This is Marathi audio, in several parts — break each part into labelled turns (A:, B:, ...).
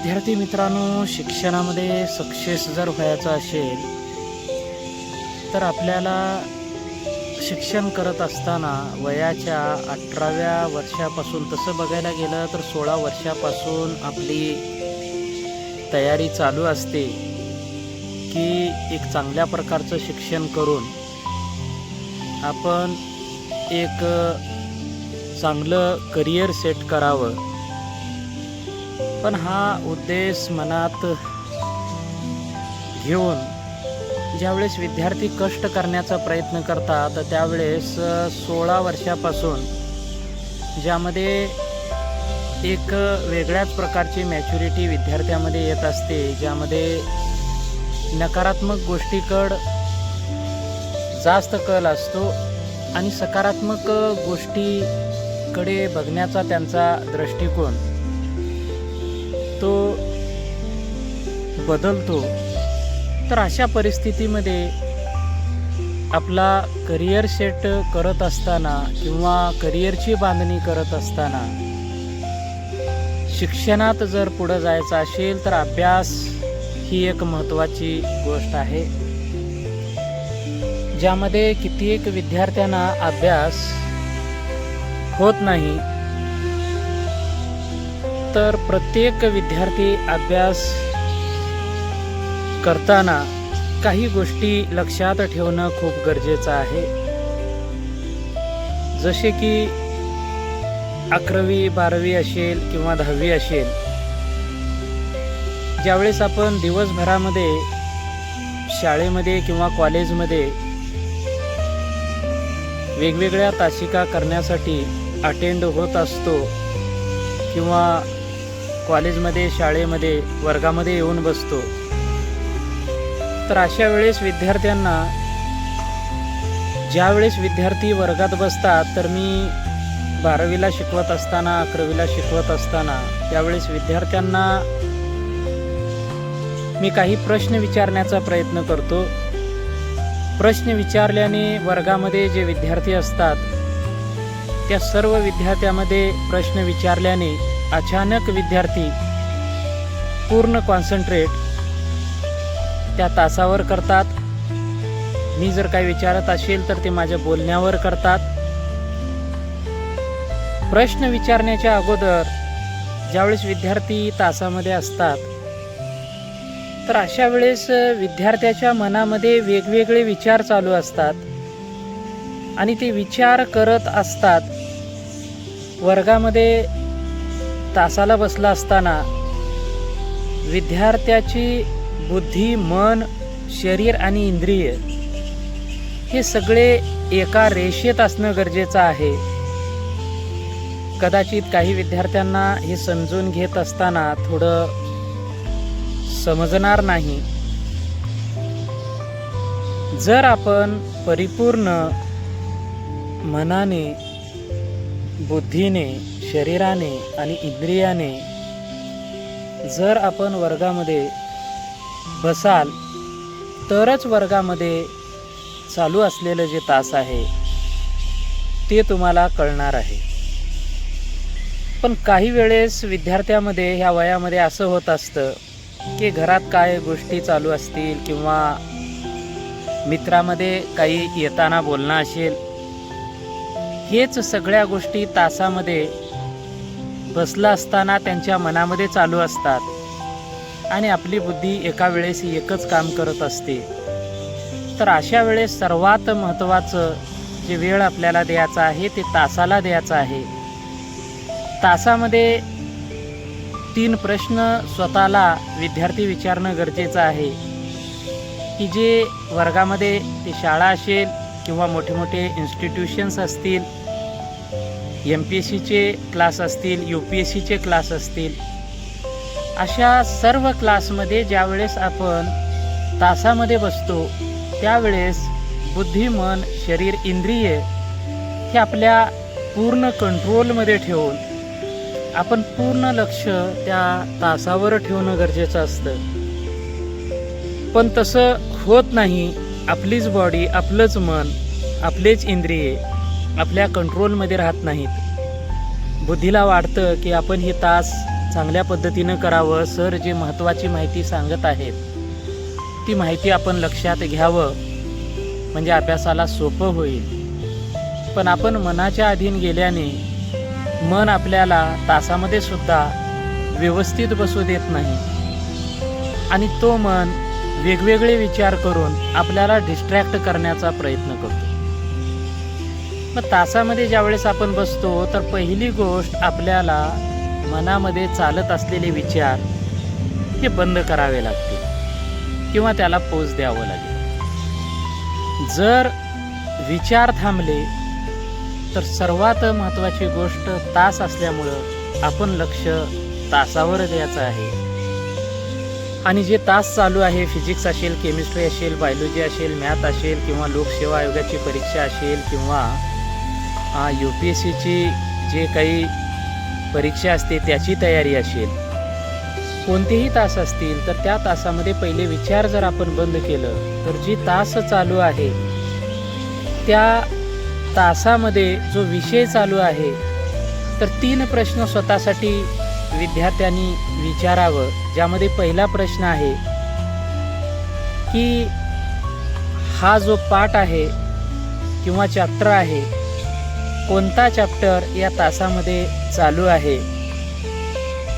A: विद्यार्थी मित्रांनो शिक्षणामध्ये सक्सेस जर व्हायचं असेल तर आपल्याला शिक्षण करत असताना वयाच्या अठराव्या वर्षापासून तसं बघायला गेलं तर सोळा वर्षापासून आपली तयारी चालू असते की एक चांगल्या प्रकारचं शिक्षण करून आपण एक चांगलं करिअर सेट करावं. पण हा उद्देश मनात घेऊन ज्यावेळेस विद्यार्थी कष्ट करण्याचा प्रयत्न करतात त्यावेळेस सोळा वर्षापासून ज्यामध्ये एक वेगळ्याच प्रकारची मॅच्युरिटी विद्यार्थ्यामध्ये येत असते ज्यामध्ये नकारात्मक गोष्टीकड जास्त कल असतो आणि सकारात्मक गोष्टीकडे बघण्याचा त्यांचा दृष्टिकोन. तो बदलतो तर अशा परिस्थितीमध्ये आपला करिअर सेट करत असताना किंवा करिअरची बांधणी करत असताना शिक्षणात जर पुढं जायचं असेल तर अभ्यास ही एक महत्त्वाची गोष्ट आहे. ज्यामध्ये कित्येक विद्यार्थ्यांना अभ्यास होत नाही तर प्रत्येक विद्यार्थी अभ्यास करताना काही गोष्टी लक्षात ठेवणं खूप गरजेचं आहे. जसे की अकरावी बारावी असेल किंवा दहावी असेल ज्यावेळेस आपण दिवसभरामध्ये शाळेमध्ये किंवा कॉलेजमध्ये वेगवेगळ्या तासिका करण्यासाठी अटेंड होत असतो किंवा कॉलेजमध्ये शाळेमध्ये वर्गामध्ये येऊन बसतो. तर अशा वेळेस विद्यार्थ्यांना ज्यावेळेस विद्यार्थी वर्गात बसतात तर मी बारावीला शिकवत असताना अकरावीला शिकवत असताना त्यावेळेस विद्यार्थ्यांना मी काही प्रश्न विचारण्याचा प्रयत्न करतो. प्रश्न विचारल्याने वर्गामध्ये जे विद्यार्थी असतात त्या सर्व विद्यार्थ्यामध्ये प्रश्न विचारल्याने अचानक विद्यार्थी पूर्ण कॉन्सन्ट्रेट त्या तासावर करतात. मी जर काही विचारत असेल तर ते माझ्या बोलण्यावर करतात. प्रश्न विचारण्याच्या अगोदर ज्यावेळेस विद्यार्थी तासामध्ये असतात तर अशा वेळेस विद्यार्थ्याच्या मनामध्ये वेगवेगळे विचार चालू असतात आणि ते विचार करत असतात. वर्गामध्ये तासाला बसला असताना विद्यार्थ्याची बुद्धी मन शरीर आणि इंद्रिय हे सगळे एका रेषेत असणं गरजेचं आहे. कदाचित काही विद्यार्थ्यांना हे समजून घेत असताना थोडं समजणार नाही. जर आपण परिपूर्ण मनाने बुद्धीने शरीराने आणि इंद्रियाने जर आपण वर्गामध्ये बसाल तरच वर्गामध्ये चालू असलेलं जे तास आहे ते तुम्हाला कळणार आहे. पण काही वेळेस विद्यार्थ्यामध्ये ह्या वयामध्ये असं होत असतं की घरात काय गोष्टी चालू असतील किंवा मित्रामध्ये काही येताना बोलणं असेल हेच सगळ्या गोष्टी तासामध्ये बसला असताना त्यांच्या मनामध्ये चालू असतात. आणि आपली बुद्धी एका वेळेस एकच काम करत असते. तर अशा वेळेस सर्वात महत्त्वाचं जे वेळ आपल्याला द्यायचा आहे ते तासाला द्यायचं आहे. तासामध्ये तीन प्रश्न स्वतःला विद्यार्थी विचारणं गरजेचं आहे. की जे वर्गामध्ये ते शाळा असेल किंवा मोठे मोठे इन्स्टिट्यूशन्स असतील एम पी एस सीचे क्लास असतील यू पी एस सीचे क्लास असतील अशा सर्व क्लासमध्ये ज्यावेळेस आपण तासामध्ये बसतो त्यावेळेस बुद्धी मन शरीर इंद्रिय हे आपल्या पूर्ण कंट्रोलमध्ये ठेवून आपण पूर्ण लक्ष त्या तासावर ठेवणं गरजेचं असतं. पण तसं होत नाही. आपलीच बॉडी आपलंच मन आपलेच इंद्रिये आपल्या कंट्रोलमध्ये राहत नाहीत. बुद्धीला वाटतं की आपण हे तास चांगल्या पद्धतीनं करावं सर जे महत्त्वाची माहिती सांगत आहेत ती माहिती आपण लक्षात घ्यावं म्हणजे अभ्यासाला सोपं होईल. पण आपण मनाच्या अधीन गेल्याने मन आपल्याला तासामध्ये सुद्धा व्यवस्थित बसू देत नाही. आणि तो मन वेगवेगळे विचार करून आपल्याला डिस्ट्रॅक्ट करण्याचा प्रयत्न करतो. मग तासामध्ये ज्यावेळेस आपण बसतो तर पहिली गोष्ट आपल्याला मनामध्ये चालत असलेले विचार हे बंद करावे लागतील किंवा त्याला पोच द्यावं लागेल. जर विचार थांबले तर सर्वात महत्त्वाची गोष्ट तास असल्यामुळं आपण लक्ष तासावर द्यायचं आहे. आणि जे तास चालू आहे फिजिक्स असेल केमिस्ट्री असेल बायोलॉजी असेल मॅथ असेल किंवा लोकसेवा आयोगाची परीक्षा असेल किंवा यू पी एस सीची जे काही परीक्षा असते त्याची तयारी असेल. कोणतेही तास असतील तर त्या तासामध्ये पहिले विचार जर आपण बंद केलं तर जी तास चालू आहे त्या तासामध्ये जो विषय चालू आहे तर तीन प्रश्न स्वतःसाठी विद्यार्थ्यांनी विचारावं. ज्यामध्ये पहिला प्रश्न आहे की हा जो पाठ आहे किंवा चॅप्टर आहे कोणता चॅप्टर या तासामध्ये चालू आहे?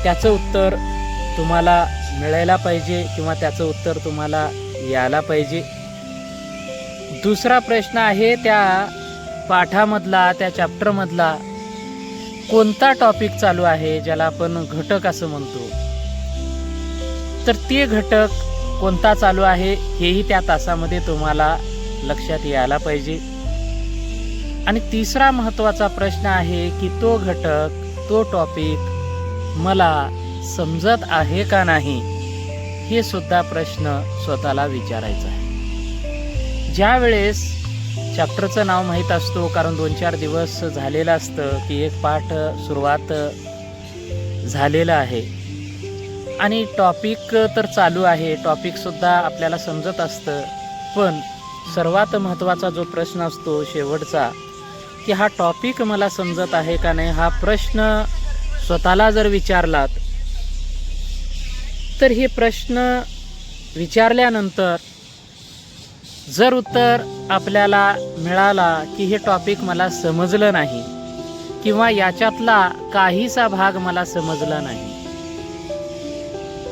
A: त्याचं उत्तर तुम्हाला मिळायला पाहिजे किंवा त्याचं उत्तर तुम्हाला यायला पाहिजे. दुसरा प्रश्न आहे त्या पाठामधला त्या चॅप्टरमधला कोणता टॉपिक चालू आहे ज्याला आपण घटक असं म्हणतो? तर ते घटक कोणता चालू आहे हेही त्या तासामध्ये तुम्हाला लक्षात यायला पाहिजे. आणि तिसरा महत्त्वाचा प्रश्न आहे की तो घटक तो टॉपिक मला समजत आहे का नाही? हे सुद्धा प्रश्न स्वतःला विचारायचा आहे. ज्या वेळेस चॅप्टरचं नाव माहीत असतो कारण दोन चार दिवस झालेलं असतं की एक पाठ सुरुवात झालेलं आहे. आणि टॉपिक तर चालू आहे टॉपिकसुद्धा आपल्याला समजत असतं. पण सर्वात महत्त्वाचा जो प्रश्न असतो शेवटचा की हा टॉपिक मला समजत आहे का नाही हा प्रश्न स्वतःला जर विचारलात तर हे प्रश्न विचारल्यानंतर जर उत्तर आपल्याला मिळाला की हे टॉपिक मला समजलं नाही किंवा याच्यातला काहीसा भाग मला समजला नाही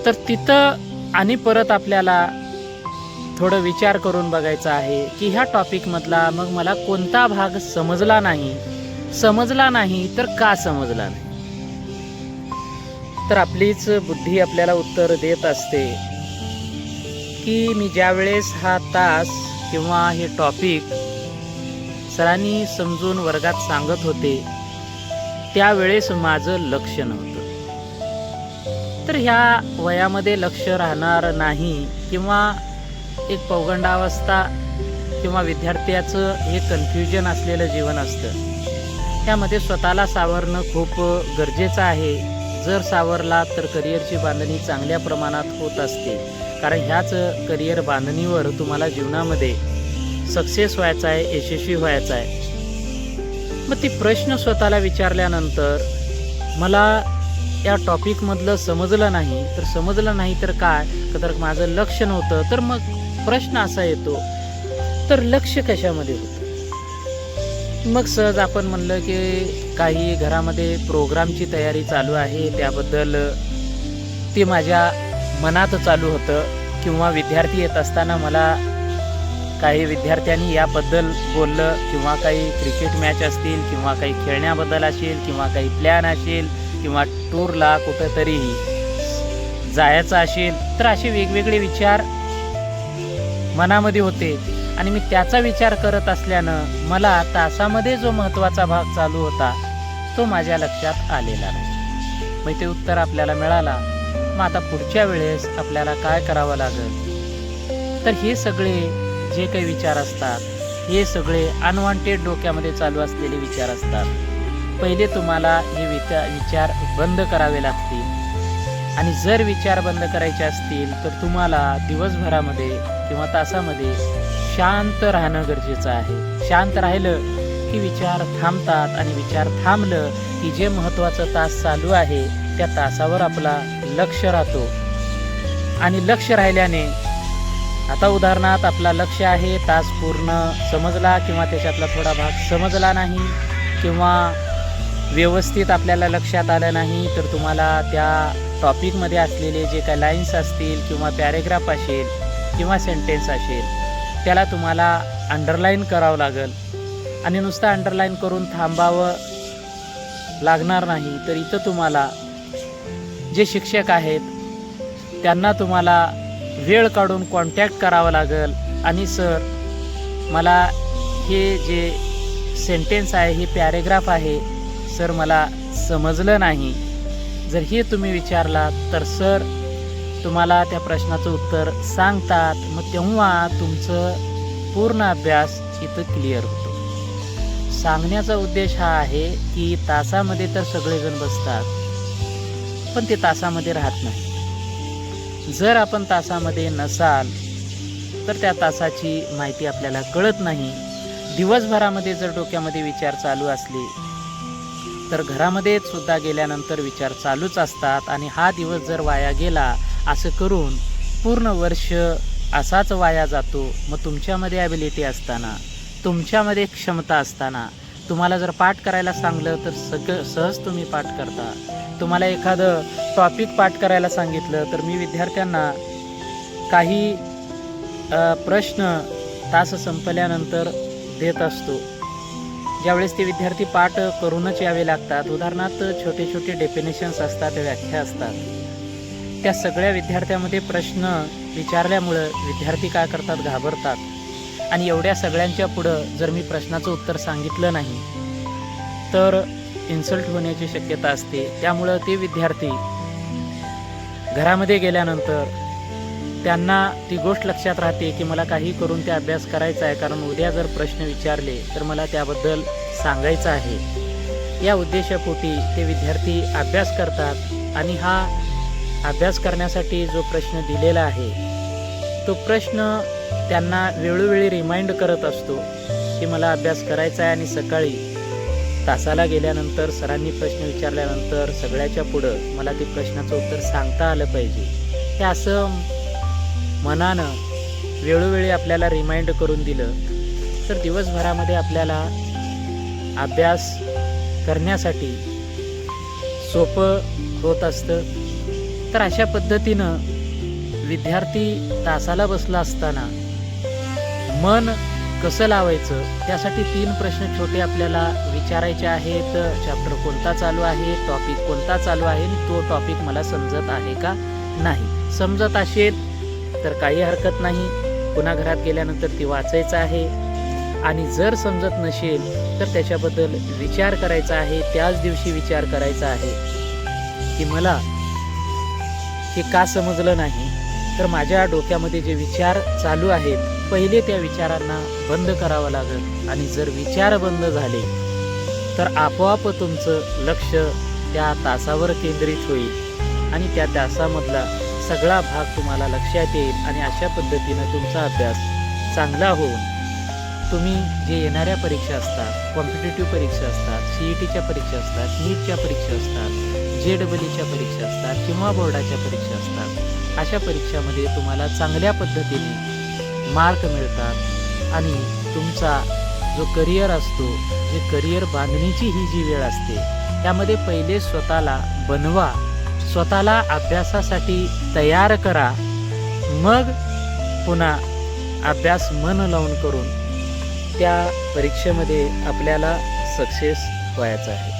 A: तर तिथं आणि परत आपल्याला थोडं विचार करून बघायचं आहे की ह्या टॉपिकमधला मग मला कोणता भाग समजला नाही. समजला नाही तर का समजला नाही? तर आपलीच बुद्धी आपल्याला उत्तर देत असते की मी ज्यावेळेस हा तास किंवा हे टॉपिक सरांनी समजून वर्गात सांगत होते त्यावेळेस माझं लक्ष नव्हतं. तर ह्या वयामध्ये लक्ष राहणार नाही किंवा एक पौगंडावस्था किंवा विद्यार्थ्याचं हे कन्फ्युजन असलेलं जीवन असतं. त्यामध्ये स्वतःला सावरणं खूप गरजेचं आहे. जर सावरला तर करिअरची बांधणी चांगल्या प्रमाणात होत असते. कारण ह्याच करिअर बांधणीवर तुम्हाला जीवनामध्ये सक्सेस व्हायचा आहे यशस्वी व्हायचा आहे. मग ती प्रश्न स्वतःला विचारल्यानंतर मला या टॉपिकमधलं समजलं नाही. तर समजलं नाही तर काय? तर माझं लक्ष नव्हतं. तर मग प्रश्न असा येतो तर लक्ष कशामध्ये होतं? मग सहज आपण म्हणलं की काही घरामध्ये प्रोग्रामची तयारी चालू आहे त्याबद्दल ते माझ्या मनात चालू होतं किंवा विद्यार्थी येत असताना मला काही विद्यार्थ्यांनी याबद्दल बोललं किंवा काही क्रिकेट मॅच असतील किंवा काही खेळण्याबद्दल असेल किंवा काही प्लॅन असेल किंवा टूरला कुठंतरी जायचं असेल तर असे वेगवेगळे विचार मनामध्ये होते. आणि मी त्याचा विचार करत असल्यानं मला तासामध्ये जो महत्त्वाचा भाग चालू होता तो माझ्या लक्षात आलेला नाही. मग ते उत्तर आपल्याला मिळाला मग आता पुढच्या वेळेस आपल्याला काय करावं लागेल? तर हे सगळे जे काही विचार असतात हे सगळे अनवॉन्टेड डोक्यामध्ये चालू असलेले विचार असतात. पहिले तुम्हाला हे विचार विचार बंद करावे लागतील. आणि जर विचार बंद करायचे असतील तर तुम्हाला दिवसभरामध्ये किंवा तासामध्ये शांत राहणं गरजेचं आहे. शांत राहिलं की विचार थांबतात आणि विचार थांबलं की जे महत्त्वाचं तास चालू आहे त्या तासावर आपला लक्ष राहतो. आणि लक्ष राहिल्याने आता उदाहरणार्थ आपला लक्ष आहे तास पूर्ण समजला किंवा त्याच्यातला थोडा भाग समजला नाही किंवा व्यवस्थित आपल्याला लक्षात आलं नाही तर तुम्हाला त्या टॉपिकमध्ये असलेले जे काही लाईन्स असतील किंवा पॅरेग्राफ असेल किंवा सेंटेन्स असेल त्याला तुम्हाला अंडरलाईन करावं लागेल. आणि नुसतं अंडरलाईन करून थांबावं लागणार नाही तर इथं तुम्हाला जे शिक्षक आहेत त्यांना तुम्हाला वेळ काढून कॉन्टॅक्ट करावं लागेल. आणि सर मला हे जे सेंटेन्स आहे हे पॅरेग्राफ आहे सर मला समजलं नाही. जर हे तुम्ही विचारलात तर सर तुम्हाला त्या प्रश्नाचं उत्तर सांगतात. मग तेव्हा तुमचं पूर्ण अभ्यास इथं क्लिअर होतो. सांगण्याचा उद्देश हा आहे की तासामध्ये तर सगळेजण बसतात पण ते तासामध्ये राहत नाही. जर आपण तासामध्ये नसाल तर त्या तासाची माहिती आपल्याला कळत नाही. दिवसभरामध्ये जर डोक्यामध्ये विचार चालू असले तर घरामध्ये सुद्धा गेल्यानंतर विचार चालूच असतात. आणि हा दिवस जर वाया गेला असं करून पूर्ण वर्ष असाच वाया जातो. मग तुमच्यामध्ये ॲबिलिटी असताना तुमच्यामध्ये क्षमता असताना तुम्हाला जर पाठ करायला सांगलं तर सगळं सहज तुम्ही पाठ करता. तुम्हाला एखादं टॉपिक पाठ करायला सांगितलं तर मी विद्यार्थ्यांना काही प्रश्न तास संपल्यानंतर देत असतो. ज्यावेळेस ते विद्यार्थी पाठ करूनच यावे लागतात उदाहरणार्थ छोटे छोटे डेफिनेशन्स असतात व्याख्या असतात. त्या सगळ्या विद्यार्थ्यामध्ये प्रश्न विचारल्यामुळं विद्यार्थी काय करतात? घाबरतात. आणि एवढ्या सगळ्यांच्या पुढं जर मी प्रश्नाचं उत्तर सांगितलं नाही तर इन्सल्ट होण्याची शक्यता असते. त्यामुळं ते विद्यार्थी घरामध्ये गेल्यानंतर त्यांना ती गोष्ट लक्षात राहते की मला काही करून ते अभ्यास करायचा आहे. कारण उद्या जर प्रश्न विचारले तर मला त्याबद्दल सांगायचं आहे. या उद्देशापोटी ते विद्यार्थी अभ्यास करतात आणि हा अभ्यास करण्यासाठी जो प्रश्न दिलेला आहे तो प्रश्न त्यांना वेळोवेळी रिमाइंड करत असतो की मला अभ्यास करायचा आहे आणि सकाळी तासाला गेल्यानंतर सरांनी प्रश्न विचारल्यानंतर सगळ्याच्या पुढं मला ते प्रश्नाचं उत्तर सांगता आलं पाहिजे. हे असं मनानं वेळोवेळी आपल्याला रिमाइंड करून दिलं. तर दिवसभरामध्ये आपल्याला अभ्यास करण्यासाठी सोपं होत असतं. तर अशा पद्धतीनं विद्यार्थी तासाला बसला असताना मन कसं लावायचं? त्यासाठी तीन प्रश्न छोटे आपल्याला विचारायचे आहेत. चॅप्टर कोणता चालू आहे? टॉपिक कोणता चालू आहे? तो टॉपिक मला समजत आहे का नाही? समजत असेल तर काही हरकत नाही. पुन्हा घरात गेल्यानंतर ती वाचायचं आहे. आणि जर समजत नसेल तर त्याच्याबद्दल विचार करायचा आहे. त्याच दिवशी विचार करायचा आहे. की मला हे का समजलं नाही? तर माझ्या डोक्यामध्ये जे विचार चालू आहेत पहिले त्या विचारांना बंद करावं लागेल. आणि जर विचार बंद झाले तर आपोआप तुमचं लक्ष त्या तासावर केंद्रित होईल. आणि त्या तासामधला सगळा भाग तुम्हाला लक्षात येईल आणि अशा पद्धतीनं तुमचा अभ्यास चांगला होऊन तुम्ही जे येणाऱ्या परीक्षा असतात कॉम्पिटेटिव्ह परीक्षा असतात सी ई टीच्या परीक्षा असतात नीटच्या परीक्षा असतात जे डबल ईच्या परीक्षा असतात किंवा बोर्डाच्या परीक्षा असतात अशा परीक्षामध्ये तुम्हाला चांगल्या पद्धतीने मार्क मिळतात आणि तुमचा जो करिअर असतो जे करिअर बांधणीची ही जी वेळ असते त्यामध्ये पहिले स्वतःला बनवा स्वतःला अभ्यासासाठी तयार करा मग पुन्हा अभ्यास मन लावून करून त्या परीक्षेमध्ये आपल्याला सक्सेस व्हायचं आहे.